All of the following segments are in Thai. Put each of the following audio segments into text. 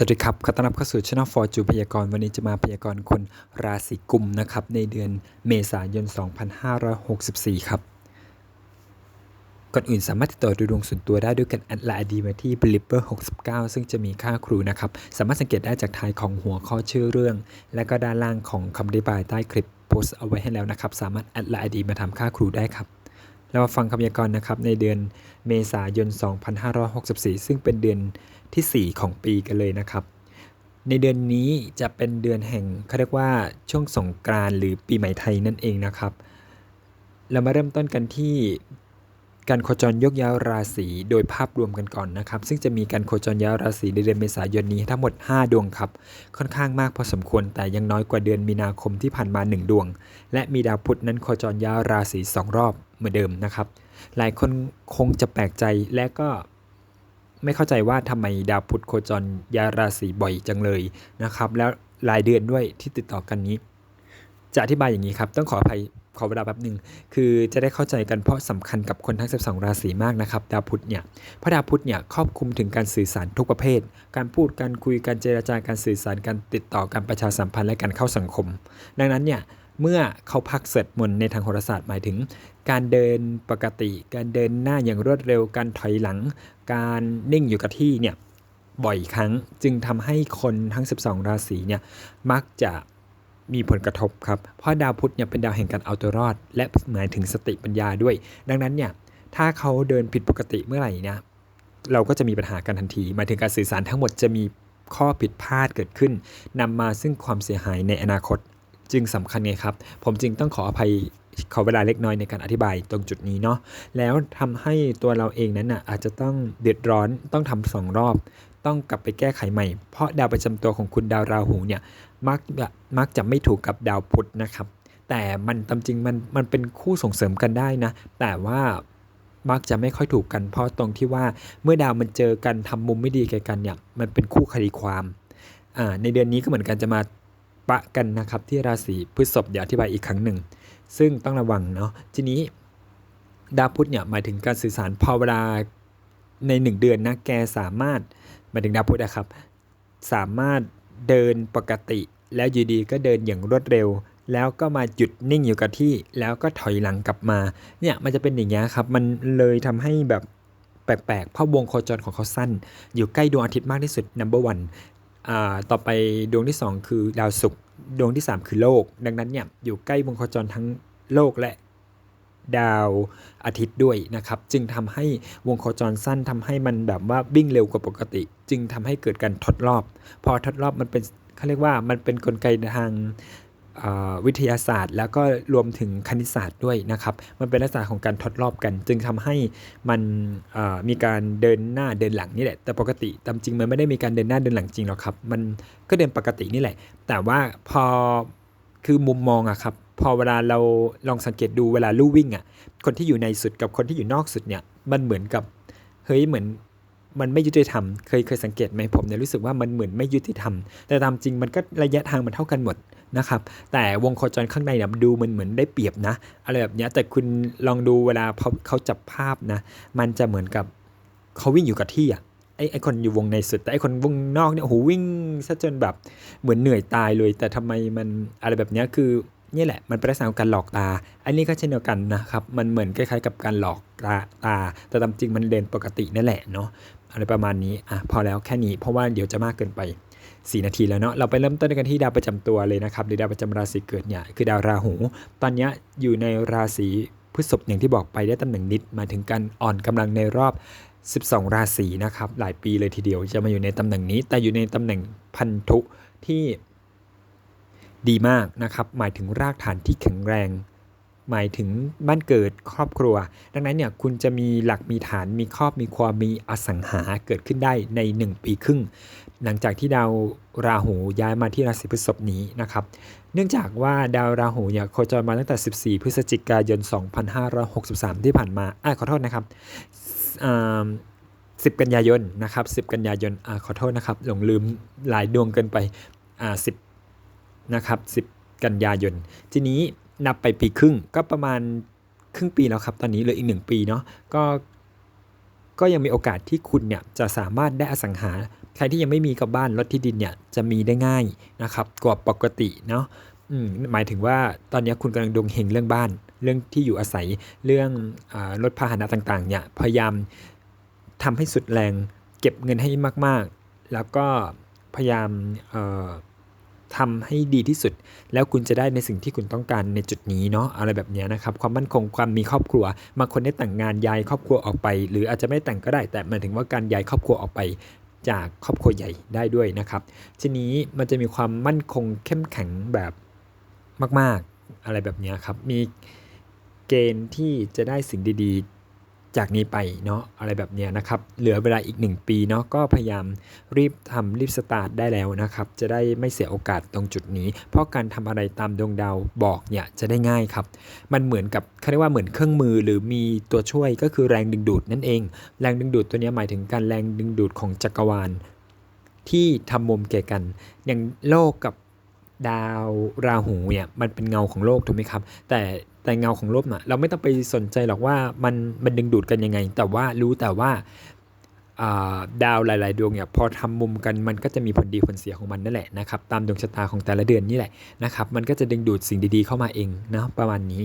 สวัสดีครับ ขอต้อนรับเข้าสู่ช่องฟอร์จูพยากรณ์วันนี้จะมาพยากรณ์คนราศีกุมนะครับ ในเดือนเมษายน 2564 ครับ ก่อนอื่นสามารถติดต่อดูดวงส่วนตัวได้ด้วยกันแอดไลน์ดีมาที่ b e l i e v e r 69 ซึ่งจะมีค่าครูนะครับ สามารถสังเกตได้จากท้ายของหัวข้อชื่อเรื่อง และก็ด้านล่างของคำอธิบายใต้คลิปโพสต์เอาไว้ให้แล้วนะครับ สามารถแอดไลน์ดีมาทำค่าครูได้ครับ เรามาฟังคำพยากรณ์นะครับในเดือนเมษายน 2564 ซึ่งเป็นเดือนที่ 4 ของปีกันเลยนะครับ ในเดือนนี้จะเป็นเดือนแห่งเขาเรียกว่าช่วงสงกรานต์หรือปีใหม่ไทยนั่นเองนะครับ เรามาเริ่มต้นกันที่การโคจรยกย้ายราศีโดยภาพรวมกันก่อนนะครับ ซึ่งจะมีการโคจรย้ายราศีในเดือนเมษายนนี้ทั้งหมด 5 ดวงครับ ค่อนข้างมากพอสมควรแต่ยังน้อยกว่าเดือนมีนาคมที่ผ่านมา 1 ดวง และมีดาวพุธนั้นโคจรย้ายราศี2รอบ เหมือนเดิมนะครับ หลายคนคงจะแปลกใจและก็ไม่เข้าใจว่าทำไมดาวพุธโคจรยาราศีบ่อยจังเลยนะครับ แล้วรายเดือนด้วยที่ติดต่อกันนี้ จะอธิบายอย่างนี้ครับต้องขออภัยขอเวลาแป๊บหนึ่งคือจะได้เข้าใจกันเพราะสำคัญกับคนทั้ง 12 ราศีมากนะครับ ดาวพุธเนี่ยเพราะดาวพุธเนี่ยครอบคลุมถึงการสื่อสารทุกประเภท การพูดการคุยการเจรจาการสื่อสารการติดต่อการประชาสัมพันธ์และการเข้าสังคม ดังนั้นเนี่ย เมื่อเขาพักเสร็จมนในทางโหราศาสตร์หมายถึง การเดินปกติ การเดินหน้าอย่างรวดเร็ว การถอยหลัง การนิ่งอยู่กับที่เนี่ยบ่อยครั้งจึงทำให้คนทั้ง 12 ราศีเนี่ยมักจะมีผลกระทบครับ เพราะดาวพุธเนี่ยเป็นดาวแห่งการเอาตัวรอด และหมายถึงสติปัญญาด้วย ดังนั้นเนี่ยถ้าเขาเดินผิดปกติเมื่อไหร่นี่ยเราก็จะมีปัญหากันทันที หมายถึงการสื่อสารทั้งหมดจะมีข้อผิดพลาดเกิดขึ้นนำมาซึ่งความเสียหายในอนาคต จึงสำคัญไงครับ ผมจึงต้องขออภัยขอเวลาเล็กน้อยในการอธิบายตรงจุดนี้เนาะแล้วทำให้ตัวเราเองนั้นน่ะอาจจะต้องเดือดร้อนต้องทำสองรอบ ต้องกลับไปแก้ไขใหม่ เพราะดาวประจำตัวของคุณดาวราหูเนี่ยมักมักจะไม่ถูกกับดาวพุธนะครับ แต่มันตามจริงมันมันเป็นคู่ส่งเสริมกันได้นะ แต่ว่ามักจะไม่ค่อยถูกกันเพราะตรงที่ว่าเมื่อดาวมันเจอกันทำมุมไม่ดีแก่กันเนี่ยมันเป็นคู่คดีความอ่าในเดือนนี้ก็เหมือนกันจะมา ปะกันนะครับที่ราศีพฤษภเดี๋ยวอธิบายอีกครั้งหนึ่ง ซึ่งต้องระวังเนาะทีนี้ดาวพุธเนี่ยหมายถึงการสื่อสารพอเวลาใน 1 เดือนนะแกสามารถหมายถึงดาวพุธนะครับ สามารถเดินปกติ แล้วอยู่ดีก็เดินอย่างรวดเร็ว แล้วก็มาหยุดนิ่งอยู่กับที่ แล้วก็ถอยหลังกลับมาเนี่ยมันจะเป็นอย่างเงี้ครับ มันเลยทำให้แบบแปลกๆเพราะวงโคจรของเขาสั้น อยู่ใกล้ดวงอาทิตย์มากที่สุด number one ต่อไปดวงที่ 2 คือดาวศุกร์ดวงที่ 3 คือโลก ดังนั้นเนี่ยอยู่ใกล้วงโคจรทั้งโลกและดาวอาทิตย์ด้วยนะครับ จึงทำให้วงโคจรสั้นทำให้มันแบบว่าวิ่งเร็วกว่าปกติ จึงทำให้เกิดการทดรอบ พอทดรอบมันเป็นเขาเรียกว่ามันเป็นนกลไกทาง วิทยาศาสตร์ แล้วก็รวมถึงคณิตศาสตร์ด้วยนะครับ มันเป็นลักษณะของการทดรอบกัน จึงทำให้มันมีการเดินหน้าเดินหลังนี่แหละ แต่ปกติตามจริงมันไม่ได้มีการเดินหน้าเดินหลังจริงหรอกครับ มันก็เดินปกตินี่แหละ แต่ว่าพอคือมุมมองอะครับ พอเวลาเราลองสังเกตดูเวลาลู่วิ่งอะคนที่อยู่ในสุดกับคนที่อยู่นอกสุดเนี่ย มันเหมือนกับเฮ้ยเหมือนมันไม่ยุติธรรม เคยเคยสังเกตไหมผมเนี่ยรู้สึกว่ามันเหมือนไม่ยุติธรรม แต่ตามจริงมันก็ระยะทางมันเท่ากันหมด นะครับแต่วงโคจรข้างในเนี่ยดูมันเหมือนได้เปรียบนะอะไรแบบนี้แต่คุณลองดูเวลาเขาเขาจับภาพนะมันจะเหมือนกับเขาวิ่งอยู่กับที่อะไอ้ไอคนอยู่วงในสุดแต่ไอคนวงนอกเนี่ยโหวิ่งซะจนแบบเหมือนเหนื่อยตายเลย แต่ทำไมมันอะไรแบบนี้คือนี่แหละมันเป็นลักษณะของการหลอกตา อันนี้ก็เช่นเดียวกันนะครับ มันเหมือนคล้ายๆกับการหลอกตาตา แต่ตามจริงมันเดินปกตินั่นแหละเนาะอะไรประมาณนี้อะพอแล้วแค่นี้เพราะว่าเดี๋ยวจะมากเกินไป 4 นาทีแล้วเนาะเราไปเริ่มต้นกันที่ดาวประจำตัวเลยนะครับหรือดาวประจำราศีเกิดเนี่ยคือดาวราหู ตอนนี้อยู่ในราศีพฤษภอย่างที่บอกไปได้ตำแหน่งนิดมาถึงการอ่อนกำลังในรอบ 12 ราศีนะครับหลายปีเลยทีเดียวจะมาอยู่ในตำแหน่งนี้ แต่อยู่ในตำแหน่งพันธุที่ดีมากนะครับหมายถึงรากฐานที่แข็งแรง หมายถึงบ้านเกิดครอบครัว ดังนั้นเนี่ยคุณจะมีหลักมีฐานมีครอบมีความมีอสังหาเกิดขึ้นได้ใน 1 ปีครึ่ง หลังจากที่ดาวราหูย้ายมาที่ราศีพฤษภนี้นะครับ เนื่องจากว่าดาวราหูเนี่ยโคจรมาตั้งแต่ 14 พฤศจิกายน 2563 ที่ผ่านมาอ่าขอโทษนะครับ10กันยายนนะครับ10กันยายนอ่าขอโทษนะครับ หลงลืมหลายดวงเกินไปอ่า10นะครับ10กันยายน ทีนี้ นับไปปีครึ่งก็ประมาณครึ่งปีแล้วครับ ตอนนี้เหลืออีก 1 ปีเนาะก็ก็ยังมีโอกาสที่คุณเนี่ยจะสามารถได้อสังหา ใครที่ยังไม่มีกับบ้านรถที่ดินเนี่ยจะมีได้ง่ายนะครับกว่าปกติเนาะหมายถึงว่าตอนนี้คุณกำลังดวงเฮงเรื่องบ้าน เรื่องที่อยู่อาศัยเรื่องอรถพาหนะต่างๆเนี่ยพยายามทำให้สุดแรง เก็บเงินให้มากๆ แล้วก็พยายามเทำให้ดีที่สุด แล้วคุณจะได้ในสิ่งที่คุณต้องการในจุดนี้เนาะอะไรแบบนี้นะครับ ความมั่นคงความมีครอบครัวบางคนได้แต่งงานย้ายครอบครัวออกไป หรืออาจจะไม่แต่งก็ได้ แต่หมายถึงว่าการย้ายครอบครัวออกไปจากครอบครัวใหญ่ได้ด้วยนะครับ ทีนี้มันจะมีความมั่นคงเข้มแข็งแบบมาก ๆ อะไรแบบนี้ครับ มีเกณฑ์ที่จะได้สิ่งดีๆ จากนี้ไปเนาะอะไรแบบเนี้ยนะครับเหลือเวลาอีก 1 ปีเนาะก็พยายามรีบทำรีบสตาร์ทได้แล้วนะครับจะได้ไม่เสียโอกาสตรงจุดนี้ เพราะการทำอะไรตามดวงดาวบอกเนี่ยจะได้ง่ายครับ มันเหมือนกับเขาเรียกว่าเหมือนเครื่องมือหรือมีตัวช่วยก็คือแรงดึงดูดนั่นเอง แรงดึงดูดตัวนี้หมายถึงการแรงดึงดูดของจักรวาล ที่ทำมุมแก่กัน อย่างโลกกับดาวราหูเนี่ยมันเป็นเงาของโลกถูกไหมครับ แต่ แต่เงาของโลกน่ะเราไม่ต้องไปสนใจหรอกว่ามันมันดึงดูดกันยังไง แต่ว่ารู้แต่ว่าดาวหลาย ๆ ดวงเนี่ยพอทำมุมกันมันก็จะมีผลดีผลเสียของมันนั่นแหละนะครับตามดวงชะตาของแต่ละเดือนนี่แหละนะครับมันก็จะดึงดูดสิ่งดี ๆ เข้ามาเองนะประมาณนี้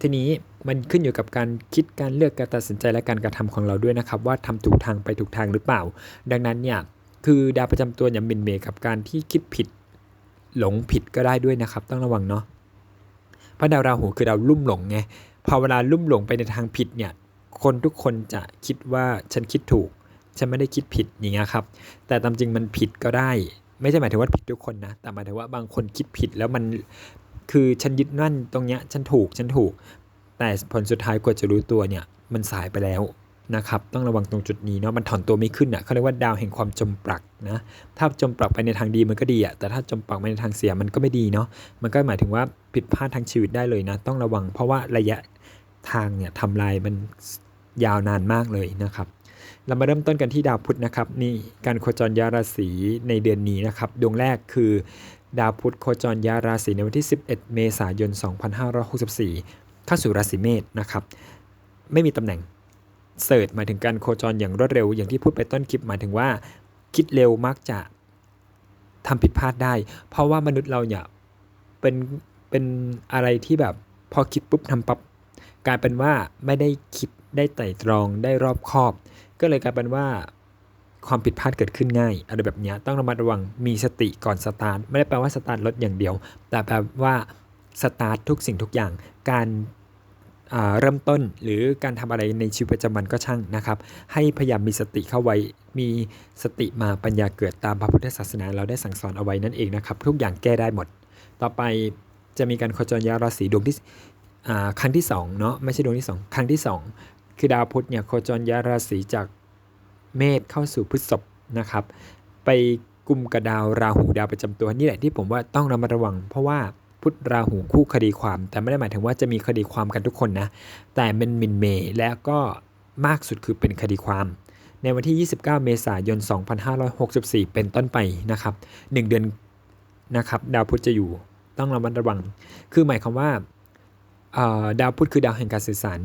ทีนี้มันขึ้นอยู่กับการคิดการเลือกการตัดสินใจและการกระทำของเราด้วยนะครับว่าทำถูกทางไปถูกทางหรือเปล่า ดังนั้นเนี่ยคือดาวประจำตัวอย่ามินเมกับการที่คิดผิดหลงผิดก็ได้ด้วยนะครับต้องระวังเนาะ เพราะดาวราหูคือดาวลุ่มหลงไงพอเวลาลุ่มหลงไปในทางผิดเนี่ยคนทุกคนจะคิดว่าฉันคิดถูก ฉันไม่ได้คิดผิดอย่างเงี้ยครับ แต่ตามจริงมันผิดก็ได้ ไม่ใช่หมายถึงว่าผิดทุกคนนะ แต่หมายถึงว่าบางคนคิดผิดแล้วมันคือฉันยึดนั่นตรงเนี้ยฉันถูกฉันถูก แต่ผลสุดท้ายกว่าจะรู้ตัวเนี่ยมันสายไปแล้ว นะครับต้องระวังตรงจุดนี้เนาะมันถอนตัวไม่ขึ้นอะเขาเรียกว่าดาวแห่งความจมปลักนะถ้าจมปลักไปในทางดีมันก็ดีอะแต่ถ้าจมปลักไปในทางเสียมันก็ไม่ดีเนาะมันก็หมายถึงว่าผิดพลาดทางชีวิตได้เลยนะ ต้องระวังเพราะว่าระยะทางเนี่ยทำลายมันยาวนานมากเลยนะครับเรามาเริ่มต้นกันที่ดาวพุธนะครับนี่การโคจรยาราศีในเดือนนี้นะครับดวงแรกคือดาวพุธโคจรยาราศีในวันที่ 11 เมษายน 2564 เข้าสู่ราศีเมษนะครับไม่มีตำแหน่ง เสิร์ชหมายถึงการโคจรอย่างรวดเร็ว อย่างที่พูดไปต้นคลิปหมายถึงว่า คิดเร็วมักจะทำผิดพลาดได้ เพราะว่ามนุษย์เราเนี่ยเป็นเป็นอะไรที่แบบพอคิดปุ๊บทำปั๊บกลายเป็นว่าไม่ได้คิดได้ไตร่ตรองได้รอบคอบ ก็เลยกลายเป็นว่าความผิดพลาดเกิดขึ้นง่ายอะไรแบบนี้ต้องระมัดระวังมีสติก่อนสตาร์ทไม่ได้แปลว่าสตาร์ทรถอย่างเดียว แต่แปลว่าสตาร์ททุกสิ่งทุกอย่าง การ เริ่มต้นหรือการทำอะไรในชีวิตประจำวันก็ช่างนะครับ ให้พยายามมีสติเข้าไว้ มีสติมาปัญญาเกิดตามพระพุทธศาสนาเราได้สั่งสอนเอาไว้นั่นเองนะครับ ทุกอย่างแก้ได้หมด ต่อไปจะมีการโคจรยาราศีดวงที่ครั้งที่สองเนาะไม่ใช่ดวงที่สองครั้งที่สองคือดาวพุธเนี่ยโคจรยาราศีจากเมษเข้าสู่พฤษภนะครับ ไปกลุ่มกับดาวราหูดาวประจำตัวนี่แหละที่ผมว่าต้องระมัดระวัง เพราะว่า พุทธราหูคู่คดีความ แต่ไม่ได้หมายถึงว่าจะมีคดีความกันทุกคนนะ แต่เป็นมินเมย์และก็มากสุดคือเป็นคดีความ ในวันที่ 29 เมษายน 2564 เป็นต้นไปนะครับ 1 เดือนนะครับดาวพุธจะอยู่ต้องระมัดระวัง คือหมายความว่าดาวพุธคือดาวแห่งการสื่อสาร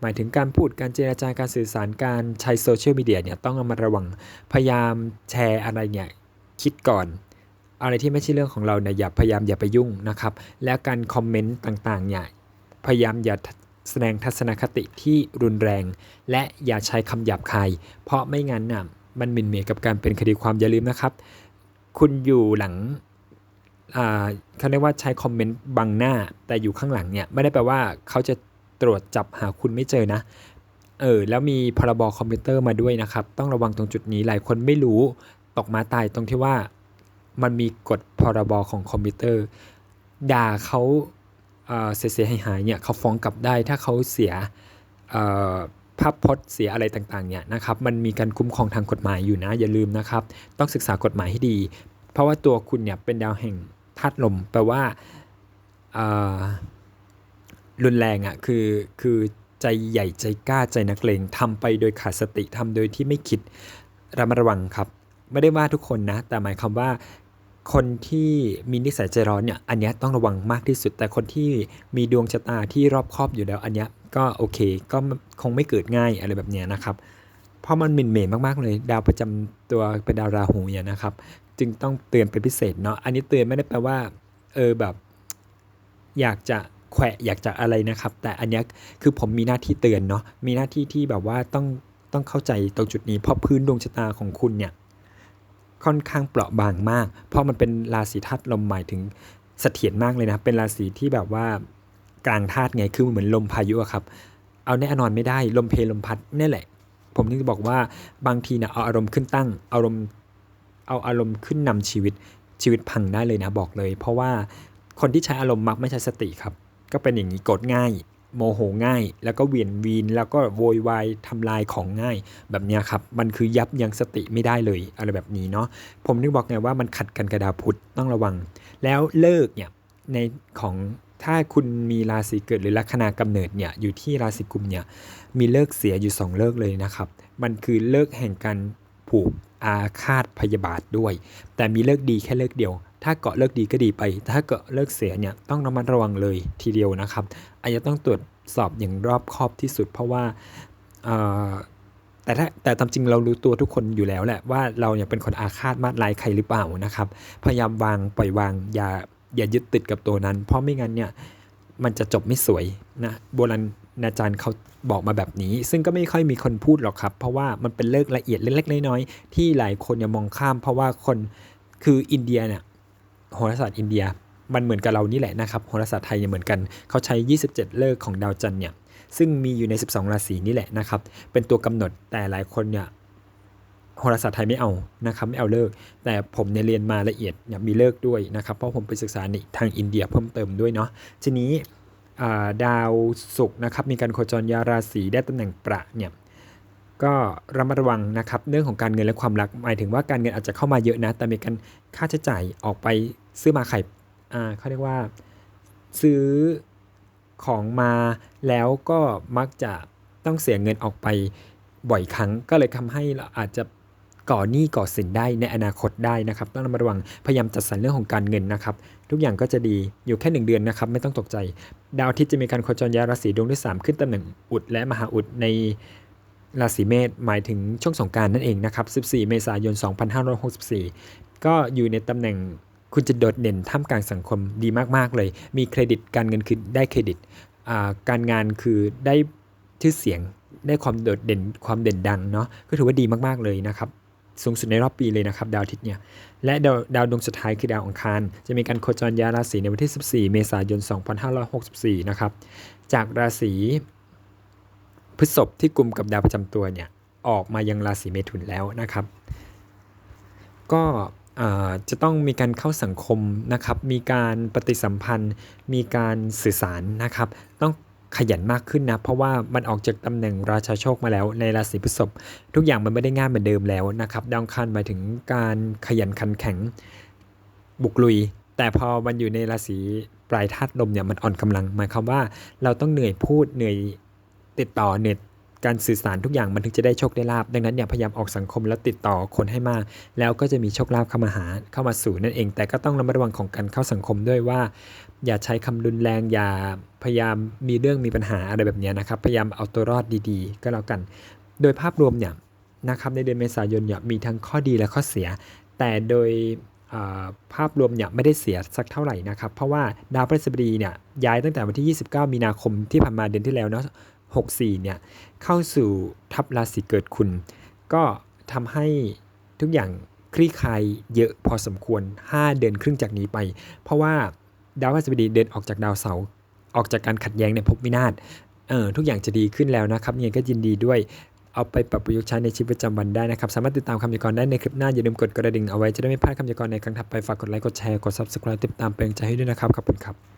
หมายถึงการพูดการเจรจาการสื่อสารการใช้โซเชียลมีเดียเนี่ยต้องระมัดระวังพยายามแชร์อะไรเนี่ยคิดก่อน อะไรที่ไม่ใช่เรื่องของเราเนี่ยอย่าพยายามอย่าไปยุ่งนะครับ และการคอมเมนต์ต่างๆเนี่ยพยายามอย่าแสดงทัศนคติที่รุนแรง และอย่าใช้คำหยาบคาย เพราะไม่งั้นน่ะมันหมินเหมกับการเป็นคดีความอย่าลืมนะครับ คุณอยู่หลังอ่าเขาเรียกว่าใช้คอมเมนต์บังหน้า แต่อยู่ข้างหลังเนี่ยไม่ได้แปลว่าเขาจะตรวจจับหาคุณไม่เจอนะเออแล้วมีพรบคอมพิวเตอร์มาด้วยนะครับ ต้องระวังตรงจุดนี้หลายคนไม่รู้ตกมาตายตรงที่ว่า มันมีกฎพรบของคอมพิวเตอร์ ด่าเขาเสียหายหายเนี่ยเขาฟ้องกลับได้ถ้าเขาเสียภาพพจน์เสียอะไรต่างๆเนี่ยนะครับมันมีการคุ้มครองทางกฎหมายอยู่นะอย่าลืมนะครับ ต้องศึกษากฎหมายให้ดี เพราะว่าตัวคุณเนี่ยเป็นดาวแห่งธาตุลมแปลว่ารุนแรงอะ่ะคือคือใจใหญ่ใจกล้าใจนักเลงทำไปโดยขาดสติทำโดยที่ไม่คิดระมัดระวังครับ ไม่ได้ว่าทุกคนนะ แต่หมายความว่า คนที่มีนิสัยใจร้อนเนี่ยอันนี้ต้องระวังมากที่สุด แต่คนที่มีดวงชะตาที่รอบครอบอยู่แล้ว อันนี้ก็โอเค ก็คงไม่เกิดง่ายอะไรแบบเนี้ยนะครับเพราะมันหมิ่นเหม่มากๆเลย ดาวประจำตัวเป็นดาวราหูเนี่ยนะครับ จึงต้องเตือนเป็นพิเศษเนาะอันนี้เตือนไม่ได้แปลว่าเออแบบ อยากจะแขวะอยากจะอะไรนะครับ แต่อันนี้คือผมมีหน้าที่เตือนเนาะมีหน้าที่ที่แบบว่าต้องต้องเข้าใจตรงจุดนี้เพราะพื้นดวงชะตาของคุณเนี่ย ค่อนข้างเปราะบางมาก เพราะมันเป็นราศีธาตุลมหมายถึงเสถียรมากเลยนะ เป็นราศีที่แบบว่ากลางธาตุไง คือเหมือนลมพายุอะครับ เอาแน่นอนไม่ได้ ลมเพลลมพัดนี่แหละ ผมถึงจะบอกว่าบางทีนะเอาอารมณ์ขึ้นตั้ง อารมณ์เอาอารมณ์ขึ้นนำชีวิต ชีวิตพังได้เลยนะบอกเลย เพราะว่าคนที่ใช้อารมณ์มักไม่ใช้สติครับ ก็เป็นอย่างนี้โกรธง่าย โมโหง่าย แล้วก็เวียนวีน แล้วก็โวยวายทำลายของง่าย แบบเนี้ยครับ มันคือยับยั้งสติไม่ได้เลยอะไรแบบนี้เนาะผมนึกบอกไงว่ามันขัดกันกระดาพุทธต้องระวัง แล้วเลิกเนี่ยในของถ้าคุณมีราศีเกิดหรือลัคนากำเนิดเนี่ยอยู่ที่ราศีกุมเนี่ยมีเลิกเสียอยู่ 2 เลิกเลยนะครับ มันคือเลิกแห่งการผูกอาฆาตพยาบาทด้วย แต่มีเลิกดีแค่เลิกเดียว ถ้าเกาะเลิกดีก็ดีไป ถ้าเกาะเลิกเสียเนี่ยต้องระมัดระวังเลยทีเดียวนะครับอาจจะต้องตรวจสอบอย่างรอบคอบที่สุด เพราะว่าแต่ถ้าแต่ตามจริงเรารู้ตัวทุกคนอยู่แล้วแหละว่าเราเนี่ยเป็นคนอาฆาตมาดลายใครหรือเปล่านะครับ พยายามวางปล่อยวางอย่าอย่ายึดติดกับตัวนั้น เพราะไม่งั้นเนี่ยมันจะจบไม่สวยนะโบราณอาจารย์เขาบอกมาแบบนี้ ซึ่งก็ไม่ค่อยมีคนพูดหรอกครับ เพราะว่ามันเป็นเลิกละเอียดเล็กๆน้อยๆที่หลายคนยังมองข้าม เพราะว่าคนคืออินเดียเนี่ย โหราศาสตร์อินเดีย มันเหมือนกับเรานี่แหละนะครับโหราศาสตร์ไทยเนี่ยเหมือนกันเขาใช้ 27 เลิกของดาวจันทร์เนี่ยซึ่งมีอยู่ใน 12 ราศีนี่แหละนะครับ เป็นตัวกำหนดแต่หลายคนเนี่ยโหราศาสตร์ไทยไม่เอานะครับไม่เอาเลิก แต่ผมเนี่ยเรียนมาละเอียดเนี่ยมีเลิกด้วยนะครับ เพราะผมไปศึกษาในทางอินเดียเพิ่มเติมด้วยเนาะทีนี้ดาวศุกร์นะครับมีการโคจรยาราศีได้ตำแหน่งประเนี่ยก็ระมัดระวังนะครับเรื่องของการเงินและความรักหมายถึงว่าการเงินอาจจะเข้ามาเยอะนะ แต่มีการค่าใช้จ่ายออกไป ซื้อมาไข่อ่าเขาเรียกว่า ซื้อของมาแล้วก็มักจะต้องเสียเงินออกไปบ่อยครั้ง ก็เลยทำให้เราอาจจะก่อหนี้ก่อสินได้ในอนาคตได้นะครับ ต้องระมัดระวังพยายามจัดสรรเรื่องของการเงินนะครับ ทุกอย่างก็จะดีอยู่แค่ 1 เดือนนะครับ ไม่ต้องตกใจ ดาวอาทิตย์จะมีการโคจรย้ายราศีดวงที่ 3 ขึ้นตำแหน่งอุดและมหาอุดในราศีเมษหมายถึงช่วงสงการนั่นเองนะครับ 14 เมษายน 2564 ก็อยู่ในตำแหน่ง คุณจะโดดเด่นท่ามกลางสังคมดีมาก ๆ เลย มีเครดิตการเงินคือได้เครดิต การงานคือได้ชื่อเสียงได้ความโดดเด่นความเด่นดังเนาะก็ถือว่าดีมาก ๆ เลยนะครับสูงสุดในรอบปีเลยนะครับ ดาวอาทิตย์เนี่ย และดาวดาวดวงสุดท้ายคือดาวอังคาร จะมีการโคจรย้ายราศีในวันที่ 14 เมษายน 2564 นะครับ จากราศีพฤษภที่กลุ่มกับดาวประจำตัวเนี่ย ออกมายังราศีเมถุนแล้วนะครับ ก็ จะต้องมีการเข้าสังคมนะครับ มีการปฏิสัมพันธ์ มีการสื่อสารนะครับ ต้องขยันมากขึ้นนะ เพราะว่ามันออกจากตำแหน่งราชาโชคมาแล้วในราศีพฤษภทุกอย่างมันไม่ได้ง่ายเหมือนเดิมแล้วนะครับดาวคันหมายถึงการขยันขันแข็งบุกลุย แต่พอมันอยู่ในราศีปลายธาตุลมเนี่ยมันอ่อนกำลังหมายความว่าเราต้องเหนื่อยพูดเหนื่อยติดต่อเหน็ต การสื่อสารทุกอย่างมันถึงจะได้โชคได้ลาบดังนั้นเนี่ยพยายามออกสังคมแล้วติดต่อคนให้มาก แล้วก็จะมีโชคลาภเข้ามาหาเข้ามาสู่นั่นเอง แต่ก็ต้องระมัดระวังของการเข้าสังคมด้วยว่า อย่าใช้คำรุนแรงอย่าพยายามมีเรื่องมีปัญหาอะไรแบบนี้นะครับพยายามเอาตัวรอดดีๆ ก็แล้วกัน โดยภาพรวมเนี่ยนะครับในเดือนเมษายนเนี่ยมีทั้งข้อดีและข้อเสีย แต่โดยภาพรวมเนี่ยไม่ได้เสียสักเท่าไหร่นะครับ เพราะว่าดาวพฤหัสบดีเนี่ยย้ายตั้งแต่วันที่ 29 มีนาคมที่ผ่านมาเดือนที่แล้วเนาะ 64เนี่ยเข้าสู่ทับราศีเกิดคุณ ก็ทำให้ทุกอย่างคลี่คลายเยอะพอสมควร 5 เดือนครึ่งจากนี้ไป เพราะว่าดาวพฤหัสบดีเดินออกจากดาวเสาร์ออกจากการขัดแย้งในภพวินาศเออทุกอย่างจะดีขึ้นแล้วนะครับยังก็ยินดีด้วยเอาไปปรับประยุกต์ใช้ในชีวิตประจำวันได้นะครับ สามารถติดตามคำยากรณ์ได้ในคลิปหน้า อย่าลืมกดกระดิ่งเอาไว้จะได้ไม่พลาดคำยากรณ์ในครั้งถัดไป ฝากกดไลค์ กดแชร์ กด subscribe ติดตามเป็นใจให้ด้วยนะครับ ขอบคุณครับ